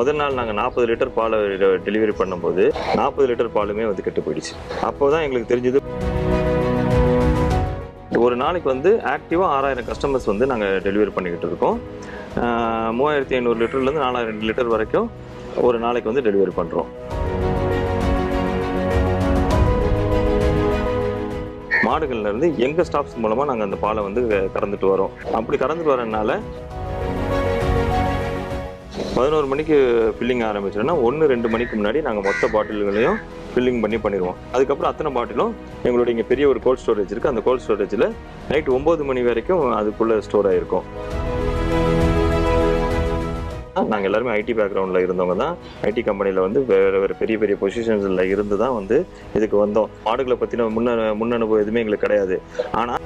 முதல் நாள் நாங்கள் நாற்பது லிட்டர் பாலை டெலிவரி பண்ணும்போது நாற்பது லிட்டர் பாலுமே வந்து கெட்டு போயிடுச்சு. அப்போ தான் எங்களுக்கு தெரிஞ்சது ஒரு நாளைக்கு வந்து ஆக்டிவாக ஆறாயிரம் கஸ்டமர்ஸ் வந்து நாங்கள் டெலிவரி பண்ணிக்கிட்டு இருக்கோம். மூவாயிரத்தி ஐநூறு லிட்டர்லேருந்து நாலாயிரம் லிட்டர் வரைக்கும் ஒரு நாளைக்கு வந்து டெலிவரி பண்ணுறோம் மாடுகள்லேருந்து இருந்து ஸ்டாஃப்ஸ் மூலமாக நாங்கள் அந்த பாலை வந்து கறந்துட்டு வரோம். அப்படி கறந்துட்டு வரனால பதினோரு மணிக்கு ஃபில்லிங் ஆரம்பிச்சோன்னா ஒன்று ரெண்டு மணிக்கு முன்னாடி நாங்கள் மொத்த பாட்டில்களையும் ஃபில்லிங் பண்ணி பண்ணிடுவோம். அதுக்கப்புறம் அத்தனை பாட்டிலும் எங்களுடைய இங்கே பெரிய ஒரு கோல்ட் ஸ்டோரேஜ் இருக்குது அந்த கோல்ட் ஸ்டோரேஜில் நைட் ஒம்பது மணி வரைக்கும் அதுக்குள்ளே ஸ்டோர் ஆகிருக்கும் நாங்கள் எல்லாருமே ஐடி பேக்ரவுண்டில் இருந்தவங்க தான். ஐடி கம்பெனியில் வந்து வேறு வேறு பெரிய பெரிய பொசிஷன்ஸில் இருந்து தான் வந்து இதுக்கு வந்தோம். மாடுகளை பற்றின முன்ன முன் அனுபவம் எதுவுமே எங்களுக்கு கிடையாது. ஆனால்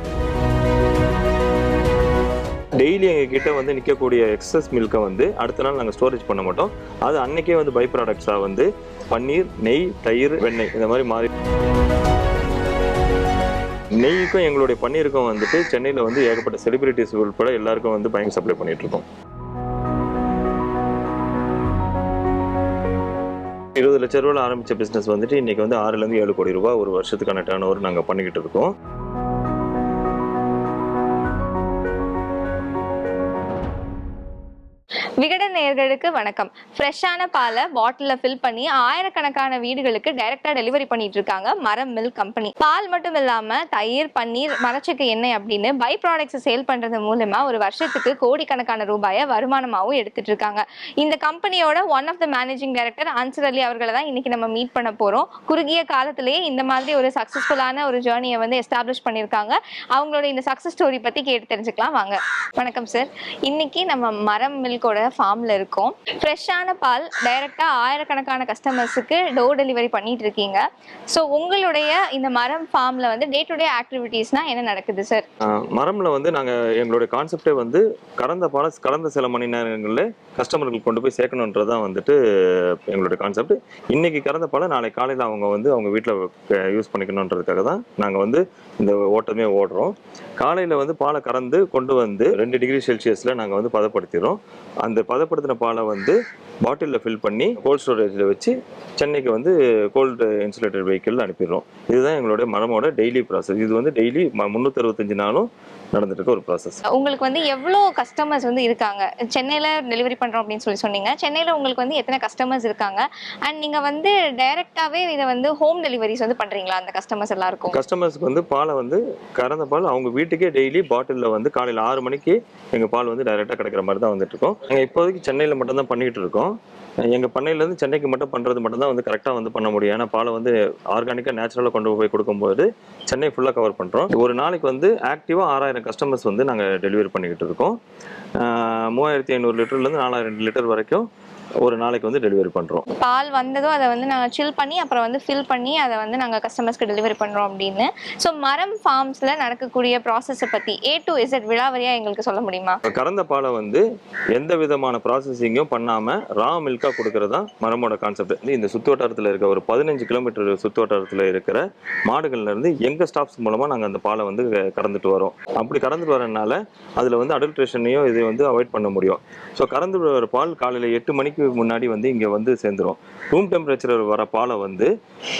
டெய்லி எங்ககிட்ட வந்து நிற்கக்கூடிய எக்ஸஸ் மில்கை வந்து அடுத்த நாள் நாங்கள் ஸ்டோரேஜ் பண்ண மாட்டோம். அது அன்னைக்கே வந்து பை ப்ராடக்ட்ஸாக வந்து பன்னீர் நெய் தயிர் வெண்ணெய் இந்த மாதிரி மாறி நெய்க்கும் எங்களுடைய பன்னீருக்கும் வந்துட்டு சென்னையில் வந்து ஏகப்பட்ட செலிபிரிட்டிஸ் உட்பட எல்லாருக்கும் வந்து பயங்கர சப்ளை பண்ணிட்டு இருக்கோம். இருபது லட்ச ரூபாயில் ஆரம்பித்த பிஸ்னஸ் வந்துட்டு இன்றைக்கி வந்து ஆறுலேருந்து ஏழு கோடி ரூபாய் ஒரு வருஷத்துக்கான டேர்ன் ஓவர் நாங்கள் பண்ணிக்கிட்டு இருக்கோம். நேயர்களுக்கு வணக்கம். ஃப்ரெஷ்ஷான பாலை பாட்டிலில் ஃபில் பண்ணி ஆயிரக்கணக்கான வீடுகளுக்கு டைரக்டா டெலிவரி பண்ணிட்டு இருக்காங்க மரம் மில்க் கம்பெனி பால் மட்டும் இல்லாம தயிர் பன்னீர் மரச்சக்கு எண்ணெய் அப்படின்னு பை ப்ராடக்ட்ஸ் சேல் பண்றது மூலமா ஒரு வருஷத்துக்கு கோடிக்கணக்கான ரூபாயை வருமானமாகவும் எடுத்துட்டு இருக்காங்க. இந்த கம்பெனியோட one of the managing director Ansar Ali அவர்களை தான் இன்னைக்கு நம்ம மீட் பண்ண போறோம். குறுகிய காலத்திலேயே இந்த மாதிரி ஒரு சக்சஸ்ஃபுல்லான ஒரு ஜேர்னியை வந்து எஸ்டாப்ளிஷ் பண்ணியிருக்காங்க. அவங்களோட இந்த சக்சஸ் ஸ்டோரி பத்தி கேட்டு தெரிஞ்சுக்கலாம். வாங்க. வணக்கம் சார் இன்னைக்கு நம்ம மரம் மில்கோட ஃபார்ம்ல இருக்கும். ஃப்ரெஷ்ஷான பால் டைரக்டா ஆயிரக்கணக்கான கஸ்டமர்ஸுக்கு டோர் டெலிவரி பண்ணிட்டு இருக்கீங்க. ஸோ உங்களுடைய இந்த மரம் ஃபார்ம்ல வந்து டே டு டே ஆக்டிவிட்டீஸ்னால் என்ன நடக்குது சார் மரமில் மரம்ல வந்து நாங்கள் எங்களுடைய கான்செப்டே வந்து கடந்த பாலை கடந்த சில மணி நேரங்களில் கஸ்டமர்களுக்கு கொண்டு போய் சேர்க்கணுன்றது தான் வந்துட்டு எங்களுடைய கான்செப்ட் இன்னைக்கு கறந்த பாலை நாளை காலையில் அவங்க வந்து அவங்க வீட்டில் யூஸ் பண்ணிக்கணுன்றதுக்காக தான் நாங்கள் வந்து இந்த ஓட்டமே ஓடுறோம். காலையில் வந்து பாலை கறந்து கொண்டு வந்து ரெண்டு டிகிரி செல்சியஸில் நாங்கள் வந்து பதப்படுத்திடுறோம். அந்த பதப்படுத்தின பாலை வந்து பாட்டிலில் ஃபில் பண்ணி கோல்ட் ஸ்டோரேஜில் வச்சு சென்னைக்கு வந்து கோல்டு இன்சுலேட்டட் வெஹிக்கிள் அனுப்பிடுறோம். இதுதான் எங்களுடைய மரமோட டெய்லி ப்ராசஸ் இது வந்து டெய்லி முந்நூற்றி அறுபத்தஞ்சு நாளும் நடந்துட்டு இருக்க ஒரு ப்ராசஸ் உங்களுக்கு வந்து எவ்வளோ கஸ்டமர்ஸ் வந்து இருக்காங்க? சென்னையில டெலிவரி பண்றோம் அப்படின்னு சொல்லி சொன்னீங்க. சென்னையில உங்களுக்கு வந்து எத்தனை கஸ்டமர்ஸ் இருக்காங்க? அண்ட் நீங்க வந்து டைரக்டாவே இதை வந்து ஹோம் டெலிவரிஸ் வந்து பண்றீங்களா அந்த கஸ்டமர்ஸ் எல்லாருக்கும்? கஸ்டமர்ஸ்க்கு வந்து பாலை வந்து கறந்த பால் அவங்க வீட்டுக்கே டெய்லி பாட்டிலில் வந்து காலையில் ஆறு மணிக்கு எங்கள் பால் வந்து டைரெக்டாக கிடைக்கிற மாதிரி தான் வந்துட்டு இருக்கோம். நாங்கள் இப்போதைக்கு சென்னையில் மட்டும் தான் பண்ணிட்டு இருக்கோம். எங்கள் பண்ணையிலேருந்து சென்னைக்கு மட்டும் பண்ணுறது மட்டும் தான் வந்து கரெக்டாக வந்து பண்ண முடியும். ஏன்னா பாலை வந்து ஆர்கானிக்காக நேச்சுரலாக கொண்டு போய் கொடுக்கும்போது சென்னை ஃபுல்லாக கவர் பண்ணுறோம் ஒரு நாளைக்கு வந்து ஆக்டிவாக ஆறாயிரம் கஸ்டமர்ஸ் வந்து நாங்கள் டெலிவரி பண்ணிக்கிட்டு இருக்கோம். மூவாயிரத்தி ஐநூறு லிட்டர்லேருந்து நாலாயிரம் லிட்டர் வரைக்கும் ஒரு நாளைக்கு வந்து டெலிவரி பண்ணுறோம் பால் வந்ததும் அதை வந்து நாங்கள் சில் பண்ணி அப்புறம் வந்து ஃபில் பண்ணி அதை வந்து நாங்கள் கஸ்டமர்ஸ்க்கு டெலிவரி பண்ணுறோம் அப்படின்னு. ஸோ மரம் ஃபார்ம்ஸில் நடக்கக்கூடிய ப்ராசஸை பற்றி ஏ டு இசட் விழாவரியாக எங்களுக்கு சொல்ல முடியுமா? கறந்த பாலை வந்து எந்த விதமான ப்ராசஸிங்கும் பண்ணாம ரா மில்கா கொடுக்கறது தான் மரமோட கான்செப்ட் இந்த சுத்து வட்டாரத்தில் இருக்க ஒரு பதினஞ்சு கிலோமீட்டர் சுத்து வட்டாரத்தில் இருக்கிற மாடுகள்ல இருந்து எங்க ஸ்டாப்ஸ் மூலமா நாங்க அந்த பாலை வந்து கறந்துட்டு வரோம். அப்படி கறந்துட்டு வரனால அதுல வந்து அடல்ட்ரேஷனையும் இது வந்து அவாய்ட் பண்ண முடியும். ஸோ கறந்து வர பால் காலையில எட்டு மணிக்கு முன்னாடி வந்து இங்கே வந்து சேர்ந்துரும். ரூம் டெம்பரேச்சர் வர பாலை வந்து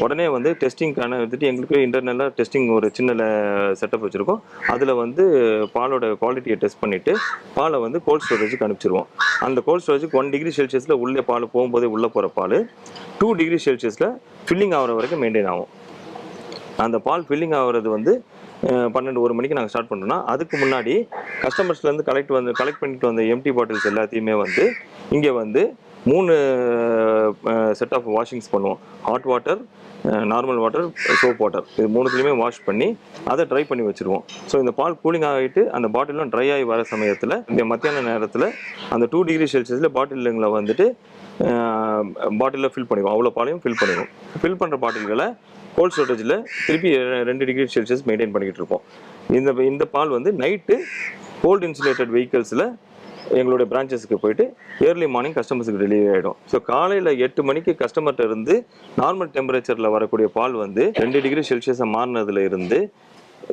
உடனே வந்து டெஸ்டிங்க்கான வந்துட்டு எங்களுக்கு இன்டர்னலாக டெஸ்டிங் ஒரு சின்ன செட்டப் வச்சுருக்கோம். அதில் வந்து பாலோட குவாலிட்டியை டெஸ்ட் பண்ணிவிட்டு பாலை வந்து கோல்ட் ஸ்டோரேஜுக்கு அனுப்பிச்சிருவோம். அந்த கோல்ட் ஸ்டோரேஜுக்கு ஒன் டிகிரி செல்சியஸில் உள்ளே பால் போகும்போதே உள்ளே போகிற பால் டூ டிகிரி செல்சியஸில் ஃபில்லிங் ஆகிற வரைக்கும் மெயின்டைன் ஆகும். அந்த பால் ஃபில்லிங் ஆகுறது வந்து பன்னெண்டு ஒரு மணிக்கு நாங்கள் ஸ்டார்ட் பண்ணுறோம்னா அதுக்கு முன்னாடி கஸ்டமர்ஸ்லேருந்து கலெக்ட் வந்து கலெக்ட் பண்ணிட்டு வந்த எம்டி பாட்டில்ஸ் எல்லாத்தையுமே வந்து இங்கே வந்து மூணு செட் ஆஃப் வாஷிங்ஸ் பண்ணுவோம். Hot water normal water soap water இது மூணுத்துலையுமே வாஷ் பண்ணி அதை ட்ரை பண்ணி வச்சுருவோம். ஸோ இந்த பால் கூலிங் ஆகிட்டு அந்த பாட்டிலும் ட்ரை ஆகி வர சமயத்தில் இந்த மத்தியான நேரத்தில் அந்த டூ டிகிரி செல்சியஸில் பாட்டிலுங்களை வந்துட்டு பாட்டிலில் ஃபில் பண்ணிடுவோம். அவ்வளோ பாலையும் ஃபில் பண்ணிடுவோம். ஃபில் பண்ணுற பாட்டில்களை கோல்ட் ஸ்டோரேஜில் திருப்பி ரெண்டு டிகிரி செல்சியஸ் மெயின்டைன் பண்ணிக்கிட்டு இருப்போம். இந்த இந்த பால் வந்து நைட்டு கோல்ட் இன்சுலேட்டட் வெஹிக்கிள்ஸில் எங்களுடைய பிரான்ச்சஸ்க்கு போயிட்டு ஏர்லி மார்னிங் கஸ்டமர்ஸுக்கு டெலிவரி ஆகிடும் ஸோ காலையில் எட்டு மணிக்கு கஸ்டமர்கிட்ட இருந்து நார்மல் டெம்பரேச்சரில் வரக்கூடிய பால் வந்து ரெண்டு டிகிரி செல்சியஸை மாறினதுல இருந்து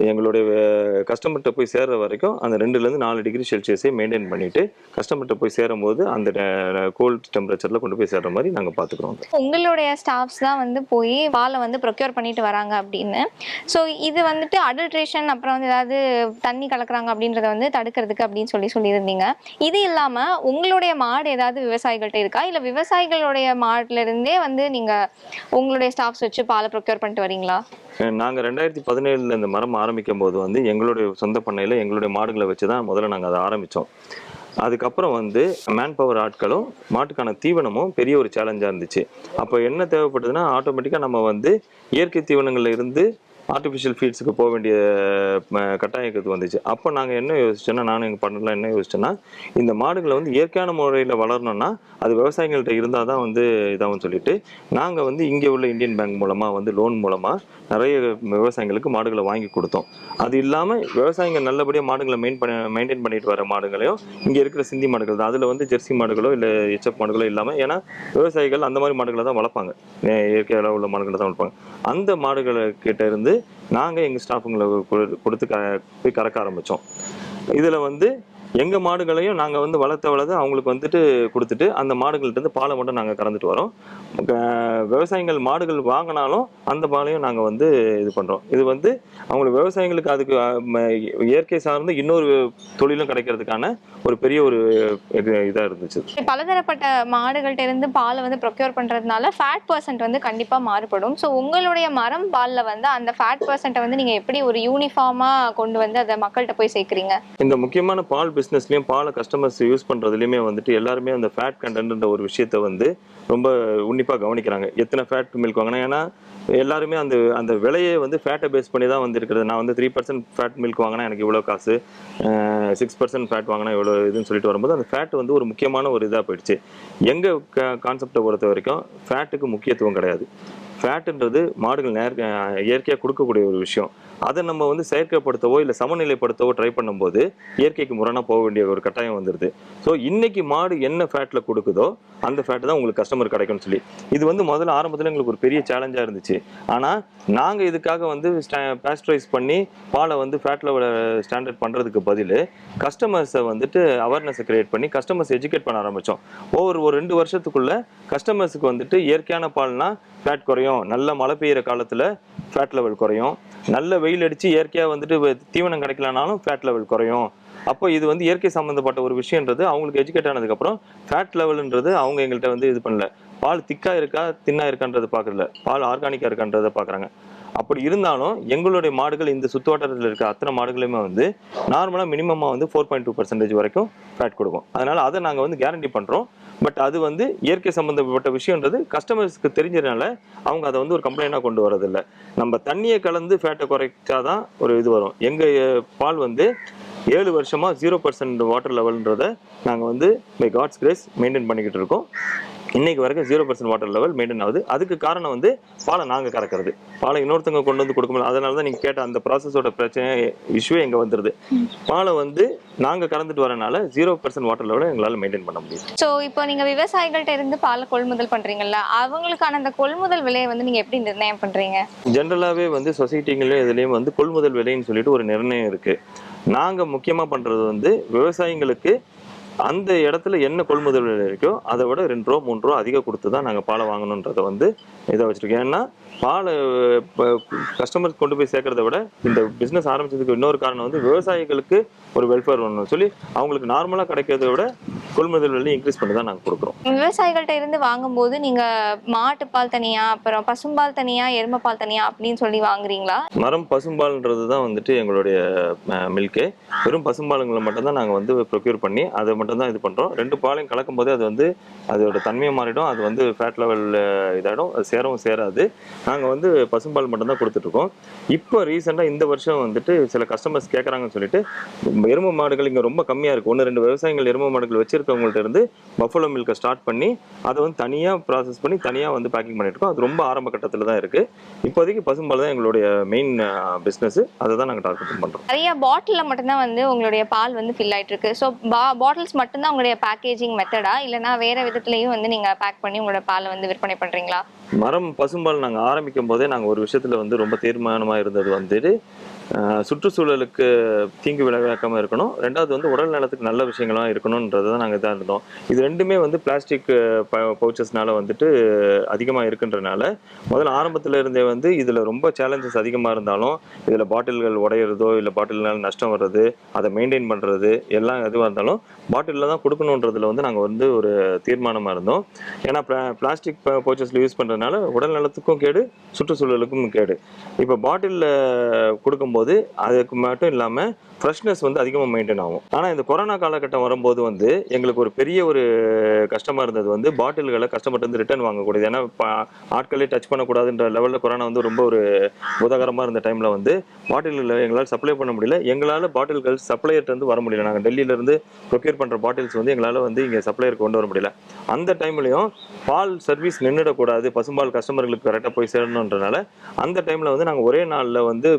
எங்களுடைய கஸ்டமர்கிட்ட போய் சேர்ற வரைக்கும் அந்த ரெண்டுலேருந்து நாலு டிகிரி செல்சியஸை மெயின்டைன் பண்ணிட்டு கஸ்டமர்கிட்ட போய் சேரும்போது அந்த கோல்ட் டெம்பரேச்சரில் கொண்டு போய் சேர்ற மாதிரி நாங்கள் பார்த்துக்குறோம் உங்களுடைய ஸ்டாஃப்ஸ் தான் வந்து போய் பாலை வந்து ப்ரொக்யூர் பண்ணிட்டு வராங்க அப்படின்னு. ஸோ இது வந்துட்டு அடல்ட்ரேஷன் அப்புறம் வந்து ஏதாவது தண்ணி கலக்குறாங்க அப்படின்றத வந்து தடுக்கிறதுக்கு அப்படின்னு சொல்லி சொல்லியிருந்தீங்க. இது இல்லாமல் உங்களுடைய மாடு ஏதாவது விவசாயிகள்கிட்ட இருக்கா? இல்லை விவசாயிகளுடைய மாடுல இருந்தே வந்து நீங்கள் உங்களுடைய ஸ்டாஃப்ஸ் வச்சு பாலை ப்ரொக்யூர் பண்ணிட்டு வரீங்களா? நாங்கள் ரெண்டாயிரத்தி பதினேழுல இந்த மரம் ஆரம்பிக்கும் போது வந்து எங்களுடைய சொந்த பண்ணையில் எங்களுடைய மாடுகளை வச்சு தான் முதல்ல நாங்கள் அதை ஆரம்பித்தோம் அதுக்கப்புறம் வந்து மேன் பவர் ஆட்களும் மாட்டுக்கான தீவனமும் பெரிய ஒரு சேலஞ்சாக இருந்துச்சு. அப்போ என்ன தேவைப்படுதுன்னா ஆட்டோமேட்டிக்காக நம்ம வந்து இயற்கை தீவனங்களில் இருந்து ஆர்டிஃபிஷியல் ஃபீட்ஸுக்கு போக வேண்டிய கட்டாயத்துக்கு வந்துச்சு. அப்போ நாங்கள் என்ன யோசிச்சோன்னா நானும் எங்கள் பண்ணலாம் என்ன யோசிச்சோன்னா இந்த மாடுகளை வந்து இயற்கையான முறையில் வளரணும்னா அது விவசாயிகள்கிட்ட இருந்தால் தான் வந்து இதாகும் சொல்லிட்டு நாங்கள் வந்து இங்கே உள்ள இந்தியன் பேங்க் மூலமாக வந்து லோன் மூலமாக நிறைய விவசாயிகளுக்கு மாடுகளை வாங்கி கொடுத்தோம். அது இல்லாமல் விவசாயிங்க நல்லபடியாக மாடுகளை மெயின் பண்ண மெயின்டைன் பண்ணிட்டு வர மாடுகளையும் இங்கே இருக்கிற சிந்தி மாடுகள் தான் அதில் வந்து ஜெர்சி மாடுகளோ இல்லை எச்எப் மாடுகளோ இல்லாமல் ஏன்னா விவசாயிகள் அந்த மாதிரி மாடுகளை தான் வளர்ப்பாங்க. இயற்கையாக உள்ள மாடுகளை தான் வளர்ப்பாங்க. அந்த மாடுகளை கிட்ட இருந்து நாங்கள் எங்கள் ஸ்டாஃபுங்களை கொடுத்து க போய் கறக்க ஆரம்பித்தோம் இதில் வந்து எங்கள் மாடுகளையும் நாங்கள் வந்து வளர்த்த வளர்த்து அவங்களுக்கு வந்துட்டு கொடுத்துட்டு அந்த மாடுகள்ட்ட இருந்து பாலை மட்டும் நாங்கள் கறந்துட்டு வரோம். விவசாயிகள் மாடுகள் வாங்கினாலும் அந்த பாலையும் நாங்கள் வந்து இது பண்ணுறோம் இது வந்து அவங்களுக்கு விவசாயிகளுக்கு அதுக்கு இயற்கை சார்ந்து இன்னொரு தொழிலும் கிடைக்கிறதுக்கான ஒரு பெரிய ஒரு இதாக இருந்துச்சு. பலதரப்பட்ட மாடுகள்ட்ட இருந்து பாலை வந்து ப்ரொக்யூர் பண்ணுறதுனால ஃபேட் பர்சன்ட் வந்து கண்டிப்பாக மாறுபடும். ஸோ உங்களுடைய மரம் பாலில் வந்து அந்த ஃபேட் பர்சன்ட்டை வந்து நீங்கள் எப்படி ஒரு யூனிஃபார்மாக கொண்டு வந்து அதை மக்கள்கிட்ட போய் சேர்க்குறீங்க? இந்த முக்கியமான பால் பிஸ்னஸ்லேயும் பாலை கஸ்டமர்ஸ் யூஸ் பண்ணுறதுலையுமே வந்துட்டு எல்லாருமே அந்த ஃபேட் கண்டென்ட்ன்ற ஒரு விஷயத்த வந்து ரொம்ப உன்னிப்பாக கவனிக்கிறாங்க. எத்தனை ஃபேட் மில்க் வாங்கினா ஏன்னா எல்லாருமே அந்த அந்த விலையை வந்து ஃபேட்டை பேஸ் பண்ணி தான் வந்துருக்கிறது. நான் வந்து த்ரீ பர்சன்ட் ஃபேட் மில்க் வாங்கினா எனக்கு இவ்வளோ காசு சிக்ஸ் பர்சன்ட் ஃபேட் வாங்கினா இவ்வளோ இதுன்னு சொல்லிட்டு வரும்போது அந்த ஃபேட் வந்து ஒரு முக்கியமான ஒரு இதாக போயிடுச்சு. எங்கள் கான்செப்டை பொறுத்த வரைக்கும் ஃபேட்டுக்கு முக்கியத்துவம் கிடையாது. ஃபேட்டுன்றது மாடுகள் நேர் இயற்கையாக கொடுக்கக்கூடிய ஒரு விஷயம். அதை நம்ம வந்து செயற்கைப்படுத்தவோ இல்லை சமநிலைப்படுத்தவோ ட்ரை பண்ணும்போது இயற்கைக்கு முரணாக போக வேண்டிய ஒரு கட்டாயம் வந்துடுது ஸோ இன்னைக்கு மாடு என்ன ஃபேட்டில் கொடுக்குதோ அந்த ஃபேட் தான் உங்களுக்கு கஸ்டமர் கிடைக்கும்னு சொல்லி. இது வந்து முதல்ல ஆரம்பத்தில் எங்களுக்கு ஒரு பெரிய சேலஞ்சாக இருந்துச்சு. ஆனால் நாங்கள் இதுக்காக வந்து பேஸ்டரைஸ் பண்ணி பாலை வந்து ஃபேட்டில் ஸ்டாண்டர்ட் பண்ணுறதுக்கு பதில் கஸ்டமர்ஸை வந்துட்டு அவேர்னஸை கிரியேட் பண்ணி கஸ்டமர்ஸ் எஜுகேட் பண்ண ஆரம்பித்தோம் ஒவ்வொரு ஒரு ரெண்டு வருஷத்துக்குள்ளே கஸ்டமர்ஸுக்கு வந்துட்டு இயற்கையான பால்னால் ஃபேட் குறையும். நல்ல மழை பெய்யுற காலத்தில் ஃபேட் லெவல் குறையும். நல்ல வெயில் அடித்து இயற்கையாக வந்துட்டு தீவனம் கிடைக்கலனாலும் ஃபேட் லெவல் குறையும். அப்போ இது வந்து இயற்கை சம்மந்தப்பட்ட ஒரு விஷயன்றது அவங்களுக்கு எஜுகேட் ஆனதுக்கப்புறம் ஃபேட் லெவல்ன்றது அவங்க எங்கள்கிட்ட வந்து இது பண்ணல. பால் திக்கா இருக்கா தின்னா இருக்கான்றது பார்க்கறதில்ல பால் ஆர்கானிக்கா இருக்கான்றதை பார்க்குறாங்க அப்படி இருந்தாலும் எங்களுடைய மாடுகள் இந்த சுத்துவட்டாரத்தில் இருக்க அத்தனை மாடுகளுமே வந்து நார்மலாக மினிமமாக வந்து ஃபோர் பாயிண்ட் டூ பர்சன்டேஜ் வரைக்கும் ஃபேட் கொடுக்கும். அதனால அதை நாங்கள் வந்து கேரண்டி பண்ணுறோம் பட் அது வந்து இயற்கை சம்மந்தப்பட்ட விஷயன்றது கஸ்டமர்ஸ்க்கு தெரிஞ்சதுனால அவங்க அதை வந்து ஒரு கம்ப்ளைண்டாக கொண்டு வரதில்ல. நம்ம தண்ணியை கலந்து ஃபேட்டை குறைச்சா தான் ஒரு இது வரும். எங்கள் பால் வந்து ஏழு வருஷமாக ஜீரோ பர்சன்ட் வாட்டர் லெவல்ன்றதை நாங்கள் வந்து பை காட்ஸ் கிரேஸ் மெயின்டைன் பண்ணிக்கிட்டு இருக்கோம். இன்னைக்கு வரைக்கும் zero percent water level maintain ஆகுது. அதுக்கு காரணம் வந்து பாலை நாங்கள் கறக்கிறது. பாலை இன்னொருத்தவங்க கொண்டு வந்து கொடுக்க முடியல அதனால தான் நீங்கள் கேட்ட அந்த ப்ராசஸோட பிரச்சனை இஷ்யூ எங்கே வந்துருது. பாலை வந்து நாங்கள் கறந்துட்டு வரனால ஜீரோ பர்சன்ட் வாட்டர் லெவலை எங்களால் மெயின்டைன் பண்ண முடியுது. ஸோ இப்போ நீங்கள் விவசாயிகள்ட்ட இருந்து பாலை கொள்முதல் பண்ணுறீங்கல்ல அவங்களுக்கான அந்த கொள்முதல் விலையை வந்து நீங்கள் எப்படி நிர்ணயம் பண்ணுறீங்க ஜென்ரலாகவே வந்து சொசைட்டிங்களையும் இதுலேயும் வந்து கொள்முதல் விலைன்னு சொல்லிட்டு ஒரு நிர்ணயம் இருக்கு. நாங்கள் முக்கியமாக பண்ணுறது வந்து விவசாயிங்களுக்கு அந்த இடத்துல என்ன கொள்முதல் விலை இருக்கோ அதை விட ரெண்டு ரூபா மூணு ரூபா அதிகம் கொடுத்து தான் நாங்கள் பாலை வாங்கணுன்றதை வந்து இதை வச்சுருக்கோம். ஏன்னா பாலை கஸ்டமர்ஸ் கொண்டு போய் சேர்க்கறத விட இந்த பிஸ்னஸ் ஆரம்பிச்சதுக்கு இன்னொரு காரணம் வந்து விவசாயிகளுக்கு ஒரு வெல்ஃபேர் ஒன்று சொல்லி அவங்களுக்கு நார்மலாக கிடைக்கிறத விட கொள்முதல் விலை இன்க்ரீஸ் பண்ணி தான் நாங்கள் கொடுக்குறோம். விவசாயிகள்ட்ட இருந்து வாங்கும்போது நீங்கள் மாட்டுப்பால் தனியா அப்புறம் பசும்பால் தனியா எருமைப்பால் தனியா அப்படின்னு சொல்லி வாங்குறீங்களா? மரம் பசும்பால்ன்றது தான் வந்துட்டு எங்களுடைய மில்கே வெறும் பசும்பாலுங்களை மட்டும்தான் நாங்கள் வந்து ப்ரொக்யூர் பண்ணி அதை மட்டும் தான் இது பண்ணுறோம் ரெண்டு பாலையும் கலக்கும் போதே அது வந்து அதோட தன்மையை மாறிடும். அது வந்து ஃபேட் லெவல் இதாகிடும் சேரவும் சேராது. நாங்கள் வந்து பசும்பால் மட்டும்தான் கொடுத்துட்ருக்கோம். இப்போ ரீசெண்டாக இந்த வருஷம் வந்துட்டு சில கஸ்டமர்ஸ் கேட்குறாங்கன்னு சொல்லிட்டு எருமை மாடுகள் இங்கே ரொம்ப கம்மியாக இருக்குது ஒன்று ரெண்டு விவசாயிகள் எருமை மாடுகள் வச்சிருக்கவங்கள்ட்ட இருந்து பஃபலோ மில்கை ஸ்டார்ட் பண்ணி அதை வந்து தனியாக ப்ராசஸ் பண்ணி தனியாக வந்து பேக்கிங் பண்ணிட்டு இருக்கோம். அது ரொம்ப ஆரம்ப கட்டத்தில் தான் இருக்குது இப்போதைக்கு பசும்பால் தான் எங்களுடைய மெயின் பிஸ்னஸ் அதை தான் நாங்கள் டார்கெட் பண்ணுறோம் நிறைய பாட்டிலில் மட்டும்தான் வந்து உங்களுடைய பால் வந்து ஃபில் ஆயிட்டு இருக்கு. ஸோ பா பாட்டில்ஸ் மட்டும்தான் உங்களுடைய பேக்கேஜிங் மெத்தடா இல்லைனா வேற விதத்துலையும் வந்து நீங்கள் பேக் பண்ணி உங்களோட பாலை வந்து விற்பனை பண்ணுறீங்களா மரம் பசும்பால் நாங்கள் ஆரம்பிக்கும் போதே நாங்கள் ஒரு விஷயத்தில் வந்து ரொம்ப தீர்மானமாக இருந்தது வந்துட்டு சுற்றுச்சூழலுக்கு தீங்கு விளைவிக்காமல் இருக்கணும். ரெண்டாவது வந்து உடல் நலத்துக்கு நல்ல விஷயங்களா இருக்கணுன்றது தான் நாங்கள் இதாக இருந்தோம். இது ரெண்டுமே வந்து பிளாஸ்டிக் பவுச்சஸ்னால வந்துட்டு அதிகமாக இருக்குன்றனால முதல்ல ஆரம்பத்தில் இருந்தே வந்து இதில் ரொம்ப சேலஞ்சஸ் அதிகமாக இருந்தாலும் இதில் பாட்டில்கள் உடையிறதோ இல்லை பாட்டில்னால நஷ்டம் வர்றது அதை மெயின்டைன் பண்ணுறது எல்லாம் எதுவாக இருந்தாலும் பாட்டிலில் தான் கொடுக்கணுன்றதுல வந்து நாங்கள் வந்து ஒரு தீர்மானமாக இருந்தோம். ஏன்னா பிளாஸ்டிக் பவுச்சஸில் யூஸ் பண்ணுறதுனால உடல் நலத்துக்கும் கேடு சுற்றுச்சூழலுக்கும் கேடு. இப்போ பாட்டிலில் கொடுக்கும்போது அதுக்கு மட்டும் இல்லாமல் ஃப்ரெஷ்னஸ் வந்து அதிகமாக மெயின்டைன் ஆகும். ஆனால் இந்த கொரோனா காலகட்டம் வரும்போது வந்து எங்களுக்கு ஒரு பெரிய ஒரு கஷ்டமாக இருந்தது வந்து பாட்டில்களை கஸ்டமர்ட்டு இருந்து ரிட்டர்ன் வாங்கக்கூடியது ஏன்னா ஆட்களே டச் பண்ணக்கூடாதுன்ற லெவலில் கொரோனா வந்து ரொம்ப ஒரு உதகரமாக இருந்த டைமில் வந்து பாட்டில்களை எங்களால் சப்ளை பண்ண முடியல. எங்களால் பாட்டில்கள் சப்ளையர்ட்டு வந்து வர முடியல. நாங்கள் டெல்லியிலேருந்து ப்ரொக்யூர் பண்ணுற பாட்டில்ஸ் வந்து எங்களால் வந்து இங்கே சப்ளையருக்கு கொண்டு வர முடியல. அந்த டைம்லையும் பால் சர்வீஸ் நின்றுடக்கூடாது பசும்பால் கஸ்டமர்களுக்கு கரெக்டாக போய் சேரணுன்றனால அந்த டைமில் வந்து நாங்கள் ஒரே நாளில் வந்து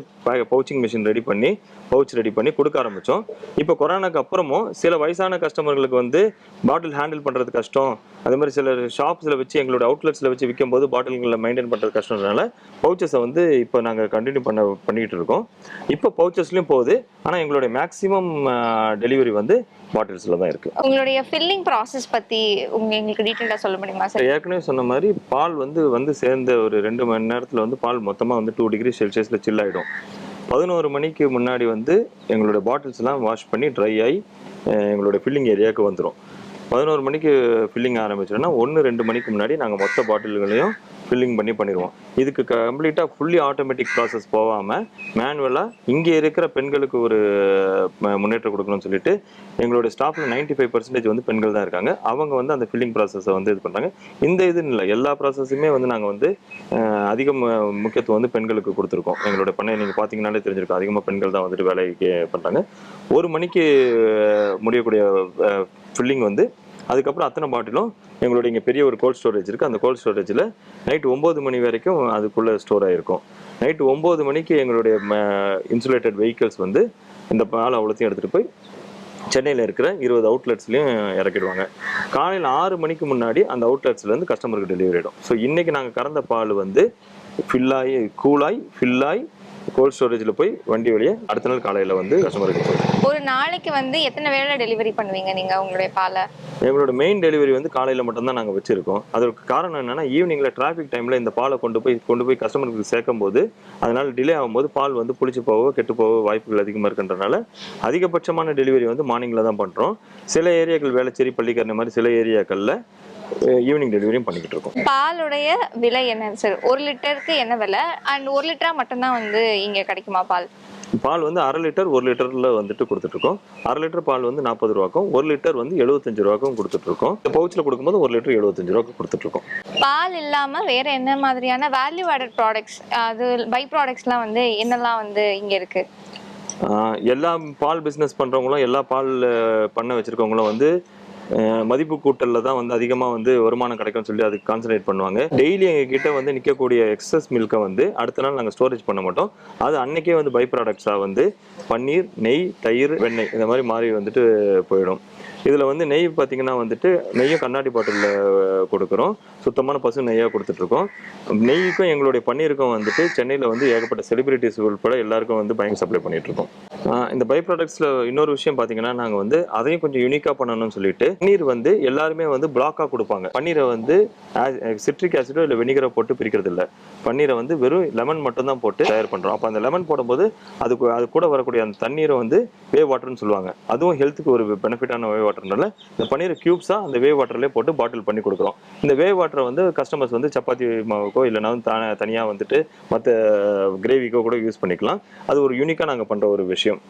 பவுச்சிங் மிஷின் ரெடி பண்ணி பவுச் ரெடி பண்ணி கொடுக்க ஆரம்பித்தோம் இப்போ கொரோனாக்கு அப்புறமும் சில வயசான கஸ்டமர்களுக்கு வந்து பாட்டில் ஹேண்டில் பண்ணுறது கஷ்டம். அதே மாதிரி சில ஷாப்ஸில் வச்சு எங்களோட அவுட்லெட்ஸில் வச்சு விற்கும் போது பாட்டில்களை மெயின்டைன் பண்ணுறது கஷ்டம்னால பவுச்சஸை வந்து இப்போ நாங்கள் கண்டினியூ பண்ண பண்ணிட்டு இருக்கோம். இப்போ பவுச்சஸ்லையும் போகுது. ஆனால் எங்களுடைய மேக்ஸிமம் டெலிவரி வந்து பாட்டில்ஸில் தான் இருக்குது உங்களுடைய ஃபில்லிங் ப்ராசஸ் பத்தி உங்க எங்களுக்கு டீட்டெயிலாக சொல்ல முடியுமா சார் ஏற்கனவே சொன்ன மாதிரி பால் வந்து வந்து சேர்ந்த ஒரு ரெண்டு மணி நேரத்தில் வந்து பால் மொத்தமாக வந்து டூ டிகிரி செல்சியஸில் சில் ஆகிடும் பதினோரு மணிக்கு முன்னாடி வந்து எங்களோட பாட்டில்ஸ்லாம் வாஷ் பண்ணி ட்ரை ஆகி எங்களோட ஃபில்லிங் ஏரியாவுக்கு வந்துடும் பதினோரு மணிக்கு ஃபில்லிங் ஆரம்பிச்சோன்னா ஒன்று ரெண்டு மணிக்கு முன்னாடி நாங்கள் மொத்த பாட்டில்களையும் ஃபில்லிங் பண்ணி பண்ணிடுவோம். இதுக்கு கம்ப்ளீட்டாக ஃபுல்லி ஆட்டோமேட்டிக் ப்ராசஸ் போகாமல் மேனுவலாக இங்கே இருக்கிற பெண்களுக்கு ஒரு முன்னேற்றம் கொடுக்கணும்னு சொல்லிட்டு எங்களுடைய ஸ்டாஃபில் நைன்டி ஃபைவ் பர்சன்டேஜ் வந்து பெண்கள் தான் இருக்காங்க. அவங்க வந்து அந்த ஃபில்லிங் ப்ராசஸை வந்து இது பண்ணுறாங்க இந்த இதுன்னு இல்லை எல்லா ப்ராசஸுமே வந்து நாங்கள் வந்து அதிகம் அதிக முக்கியத்துவம் வந்து பெண்களுக்கு கொடுத்துருக்கோம். எங்களோட பண்ணை நீங்கள் பார்த்தீங்கன்னாலே தெரிஞ்சிருக்கும். அதிகமாக பெண்கள் தான் வந்துட்டு வேலைக்கு பண்ணுறாங்க ஒரு மணிக்கு முடியக்கூடிய ஃபில்லிங் வந்து அதுக்கப்புறம் அத்தனை பாட்டிலும் எங்களுடைய இங்கே பெரிய ஒரு கோல்ட் ஸ்டோரேஜ் இருக்குது அந்த கோல்ட் ஸ்டோரேஜில் நைட் ஒம்பது மணி வரைக்கும் அதுக்குள்ளே ஸ்டோர் ஆகிருக்கும் நைட்டு ஒம்பது மணிக்கு எங்களுடைய இன்சுலேட்டட் வெஹிக்கிள்ஸ் வந்து இந்த பால் அவ்வளோத்தையும் எடுத்துகிட்டு போய் சென்னையில் இருக்கிற இருபது அவுட்லெட்ஸ்லையும் இறக்கிடுவாங்க. காலையில் ஆறு மணிக்கு முன்னாடி அந்த அவுட்லெட்ஸ்லேருந்து கஸ்டமருக்கு டெலிவரி ஆகிடும் ஸோ இன்றைக்கி நாங்கள் கறந்த பால் வந்து ஃபில்லாகி கூலாய் ஃபில்லாய் கோல்ட் ஸ்டோரேஜில் போய் வண்டி வழியே அடுத்த நாள் காலையில் வந்து கஸ்டமருக்கு ஒரு நாளைக்கு வந்து எத்தனை வேளை டெலிவரி பண்ணுவீங்க நீங்க உங்களுடைய பாலை? எங்களோட மெயின் டெலிவரி வந்து காலையில் மட்டும்தான் நாங்கள் வச்சிருக்கோம். அதற்கு காரணம் என்னன்னா ஈவினிங்கில் டிராஃபிக் டைமில் இந்த பாலை கொண்டு போய் கொண்டு போய் கஸ்டமருக்கு சேர்க்கும் போது அதனால் டிலே ஆகும்போது பால் வந்து புளிச்சு போகவோ கெட்டு போகவோ வாய்ப்புகள் அதிகமாக இருக்கின்றனால அதிகபட்சமான டெலிவரி வந்து மார்னிங்கில் தான் பண்ணுறோம் சில ஏரியாக்கள் வேளச்சேரி பள்ளிக்கரணை மாதிரி சில ஏரியாக்களில் ஈவினிங் டெலிவரியும் பண்ணிக்கிட்டு இருக்கோம். பாலுடைய விலை என்ன? சார் ஒரு லிட்டருக்கு என்ன விலை? அண்ட் ஒரு லிட்டரா மட்டும்தான் வந்து இங்க கிடைக்குமா பால்? பால் வந்து அரை லிட்டர் ஒரு லிட்டரில் வந்துட்டு கொடுத்துட்ருக்கோம் அரை லிட்டர் பால் வந்து நாற்பது ரூபாக்கும் ஒரு லிட்டர் வந்து எழுபத்தஞ்சு ரூபாக்கும் கொடுத்துட்ருக்கோம் இந்த பவுச்சில் கொடுக்கும்போது ஒரு லிட்டர் எழுபத்தஞ்சு ரூபாய்க்கு கொடுத்துட்ருக்கோம் பால் இல்லாம வேற என்ன மாதிரியான வேல்யூ ஆடட் ப்ராடக்ட்ஸ் அது பை ப்ராடக்ட்ஸ்லாம் வந்து என்னெல்லாம் வந்து இங்க இருக்கு? ஆஹ் எல்லா பால் பிஸ்னஸ் பண்ணுறவங்களும் எல்லா பால் பண்ணை வச்சுருக்கவங்களும் வந்து மதிப்பு கூட்டலில் தான் வந்து அதிகமாக வந்து வருமானம் கிடைக்கும்னு சொல்லி அதுக்கு கான்சன்ட்ரேட் பண்ணுவாங்க. டெய்லி எங்ககிட்ட வந்து நிற்கக்கூடிய எக்ஸஸ் மில்கை வந்து அடுத்த நாள் நாங்கள் ஸ்டோரேஜ் பண்ண மாட்டோம். அது அன்னைக்கே வந்து பை ப்ராடக்ட்ஸாக வந்து பன்னீர் நெய் தயிர் வெண்ணெய் இந்த மாதிரி மாறி வந்துட்டு போயிடும். இதில் வந்து நெய் பார்த்தீங்கன்னா வந்துட்டு நெய்யும் கண்ணாடி பாட்டிலில் கொடுக்குறோம். சுத்தமான பசு நெய்யாக கொடுத்துட்ருக்கோம். நெய்க்கும் எங்களுடைய பன்னீருக்கும் வந்துட்டு சென்னையில் வந்து ஏகப்பட்ட செலிபிரிட்டிஸ் உட்பட எல்லாருக்கும் வந்து பயங்கர சப்ளை பண்ணிகிட்ருக்கோம் இந்த பை ப்ராடக்ட்ஸில் இன்னொரு விஷயம் பார்த்தீங்கன்னா நாங்கள் வந்து அதையும் கொஞ்சம் யூனிக்காக பண்ணணும்னு சொல்லிட்டு பன்னீர் வந்து எல்லாருமே வந்து பிளாக்காக கொடுப்பாங்க. பன்னீரை வந்து சிட்ரிக் ஆசிடோ இல்லை வெனிகரை போட்டு பிரிக்கிறது இல்லை பன்னீரை வந்து வெறும் லெமன் மட்டும் தான் போட்டு தயார் பண்ணுறோம் அப்போ அந்த லெமன் போடும்போது அதுக்கு அது கூட வரக்கூடிய அந்த தண்ணீரை வந்து வே வாட்டர்னு சொல்லுவாங்க. அதுவும் ஹெல்த்துக்கு ஒரு பெனிஃபிட்டான வே வாட்டர்னால இந்த பன்னீர் க்யூப்ஸாக அந்த வே வாட்டர்லேயே போட்டு பாட்டில் பண்ணி கொடுக்குறோம். இந்த வே வாட்டர் வந்து கஸ்டமர்ஸ் வந்து சப்பாத்தி மாவுக்கோ இல்லைனா வந்து தனியாக வந்துட்டு மற்ற கிரேவிக்கோ கூட யூஸ் பண்ணிக்கலாம். அது ஒரு யூனிக்காக நாங்கள் பண்ணுற ஒரு விஷயம்.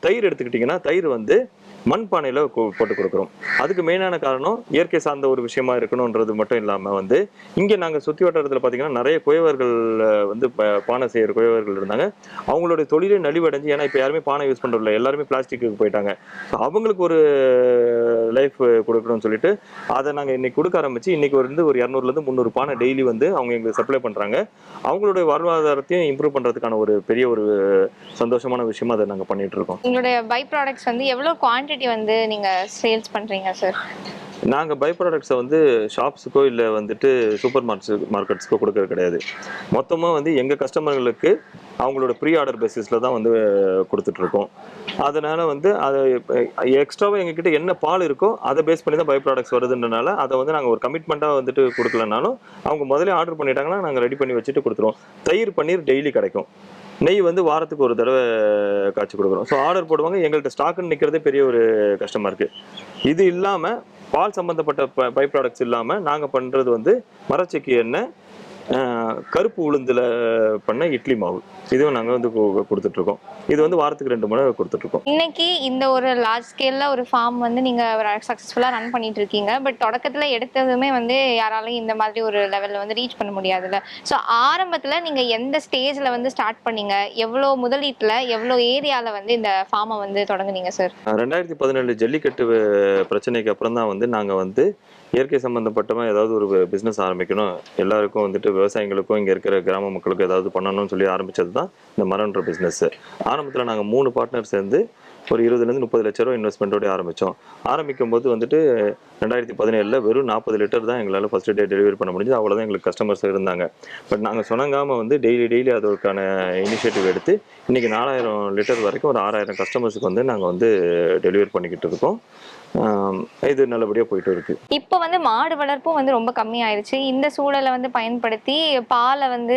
தயிர் எடுத்துக்கிட்டிங்கன்னா தயிர் வந்து மண்பானையில் போட்டு கொடுக்குறோம். அதுக்கு மெயினான காரணம் இயற்கை சார்ந்த ஒரு விஷயமா இருக்கணுன்றது மட்டும் இல்லாமல் வந்து இங்கே நாங்கள் சுற்றி வட்டாரத்தில் பார்த்தீங்கன்னா நிறைய குயவர்கள் வந்து ப- பானை செய்கிற குயவர்கள் இருந்தாங்க. அவங்களுடைய தொழிலே நலிவடைஞ்சு ஏன்னா இப்போ யாருமே பானை யூஸ் பண்ணுறதில்ல எல்லாருமே பிளாஸ்டிக்கு போயிட்டாங்க. ஸோ அவங்களுக்கு ஒரு லைஃப் கொடுக்கணும்னு சொல்லிட்டு அதை நாங்கள் இன்னைக்கு கொடுக்க ஆரம்பிச்சு இன்னைக்கு வந்து ஒரு இரநூறுலேருந்து முந்நூறு பானை டெய்லி வந்து அவங்க எங்களுக்கு சப்ளை பண்ணுறாங்க அவங்களுடைய வாழ்வாதாரத்தையும் இம்ப்ரூவ் பண்ணுறதுக்கான ஒரு பெரிய ஒரு சந்தோஷமான விஷயமா அதை நாங்கள் பண்ணிட்டு இருக்கோம். உங்களுடைய பை ப்ராடக்ட்ஸ் வந்து எவ்வளவு குவான்டிட்டி வந்து நீங்க சேல்ஸ் பண்றீங்க சார் நாங்கள் பை ப்ராடக்ட்ஸை வந்து ஷாப்ஸுக்கோ இல்லை வந்துட்டு சூப்பர் மார்க்கெட் மார்க்கெட்ஸ்க்கோ கொடுக்கறது கிடையாது. மொத்தமாக வந்து எங்கள் கஸ்டமர்களுக்கு அவங்களோட ப்ரீ ஆர்டர் பேசிஸில் தான் வந்து கொடுத்துட்ருக்கோம். அதனால் வந்து அதை எக்ஸ்ட்ராவாக எங்ககிட்ட என்ன பால் இருக்கோ அதை பேஸ் பண்ணி தான் பை ப்ராடக்ட்ஸ் வருதுன்றனால அதை வந்து நாங்கள் ஒரு கமிட்மெண்ட்டாக வந்துட்டு கொடுக்கலனாலும் அவங்க முதல்ல ஆர்டர் பண்ணிட்டாங்கன்னா நாங்கள் ரெடி பண்ணி வச்சுட்டு கொடுத்துருவோம். தயிர் பன்னீர் டெய்லி கிடைக்கும். நெய் வந்து வாரத்துக்கு ஒரு தடவை காய்ச்சி கொடுக்குறோம். ஸோ ஆர்டர் போடுவாங்க. எங்கள்கிட்ட ஸ்டாக்குன்னு நிற்கிறதே பெரிய ஒரு கஷ்டமாக இருக்குது இது இல்லாமல் பால் சம்மந்தப்பட்ட பை ப்ராடக்ட்ஸ் இல்லாமல் நாங்கள் பண்ணுறது வந்து மரச்செக்கு எண்ணெய் கருப்பு உளுந்தில் பண்ண இட்லி மாவு. இதுவும் நாங்கள் வந்து கொடுத்துட்ருக்கோம். இது வந்து வாரத்துக்கு ரெண்டு மணி கொடுத்துட்ருக்கோம். இன்னைக்கு இந்த ஒரு லார்ஜ் ஸ்கேல்ல ஒரு ஃபார்ம் வந்து நீங்க சக்சஸ்ஃபுல்லா ரன் பண்ணிட்டு இருக்கீங்க பட் தொடக்கத்துல எடுத்ததுமே வந்து யாராலையும் இந்த மாதிரி ஒரு லெவல்ல வந்து ரீச் பண்ண முடியாதுல்ல. ஸோ ஆரம்பத்துல நீங்க எந்த ஸ்டேஜ்ல வந்து ஸ்டார்ட் பண்ணீங்க? எவ்வளோ முதலீட்டுல எவ்வளோ ஏரியால வந்து இந்த ஃபார்மை வந்து தொடங்குனீங்க சார் ரெண்டாயிரத்தி பதினேழு ஜல்லிக்கட்டு பிரச்சனைக்கு அப்புறம் தான் வந்து நாங்கள் வந்து இயற்கை சம்மந்தப்பட்டமா ஏதாவது ஒரு பிஸ்னஸ் ஆரம்பிக்கணும். எல்லாருக்கும் வந்துட்டு விவசாயிகளுக்கும் இங்கே இருக்கிற கிராம மக்களுக்கும் ஏதாவது பண்ணணும்னு சொல்லி ஆரம்பிச்சது தான் இந்த மரன்ற பிஸ்னஸ் ஆரம்பத்தில் நாங்கள் மூணு பார்ட்னர் சேர்ந்து ஒரு இருபதுலேருந்து முப்பது லட்ச ரூபா இன்வெஸ்ட்மெண்ட்டோடய ஆரம்பித்தோம் ஆரம்பிக்கும் போது வந்துட்டு ரெண்டாயிரத்தி பதினேழில் வெறும் நாற்பது லிட்டர் தான் எங்களால் ஃபஸ்ட்டு டே டெலிவரி பண்ண முடிஞ்சது. அவ்வளோதான் எங்களுக்கு கஸ்டமர்ஸ் இருந்தாங்க. பட் நாங்கள் சுணங்காமல் வந்து டெய்லி டெய்லி அதற்கான இனிஷியேட்டிவ் எடுத்து இன்றைக்கி நாலாயிரம் லிட்டர் வரைக்கும் ஒரு ஆறாயிரம் கஸ்டமர்ஸுக்கு வந்து நாங்கள் வந்து டெலிவரி பண்ணிக்கிட்டு இருக்கோம். இது நல்லபடியாக போயிட்டு இருக்கு. இப்போ வந்து மாடு வளர்ப்பும் வந்து ரொம்ப கம்மியாயிருச்சு. இந்த சூழலை வந்து பயன்படுத்தி பாலை வந்து